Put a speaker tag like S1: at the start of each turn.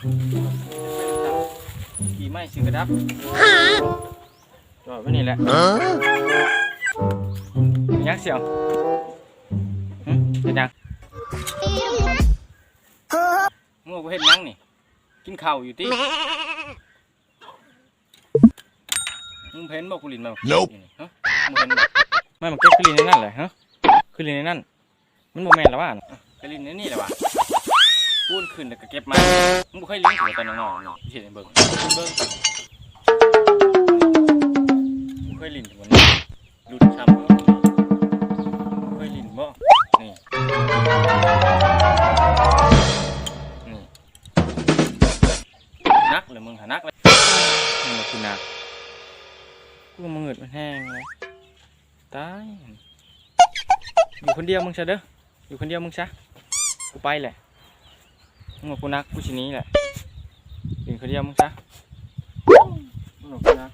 S1: ขี่ไม้ซื้อกระดับจอดไว้นี่แหละยักษ์เสียวหึเห็นยังมึงเอาไปเห็นยังนี่ กินข้าวอยู่ติมึงเพ้นบอกกูลินมา
S2: Nope
S1: นี่ฮะมึงเพ้นบอกไม่มันเก็บคือลินในนั่นเลยฮะคือลินในนั่น มันโมแมนแล้วว่าไปลินในนี่แหละว่ะปูนขึ้นแล้วก็เก็บมามึงบ่ เคยเลี้ยงหัวตอนน้องๆเนาะเห็นเบิ่งเบิ่งมึงเคยลินหัวนี่ดูดช้ำมึงเคยลินบ่นี่นี่นักเลยมึงหานักเลยมึงมาคือนักกูมึงเงิดมันแห้งเลยตายอยู่คนเดียวมึงซะเด้ออยู่คนเดียวมึงซะกูไปแหละ มึงมากูนักกูชิหนี้แหละอยู่คนเดียวมึงซะมึงมากูนัก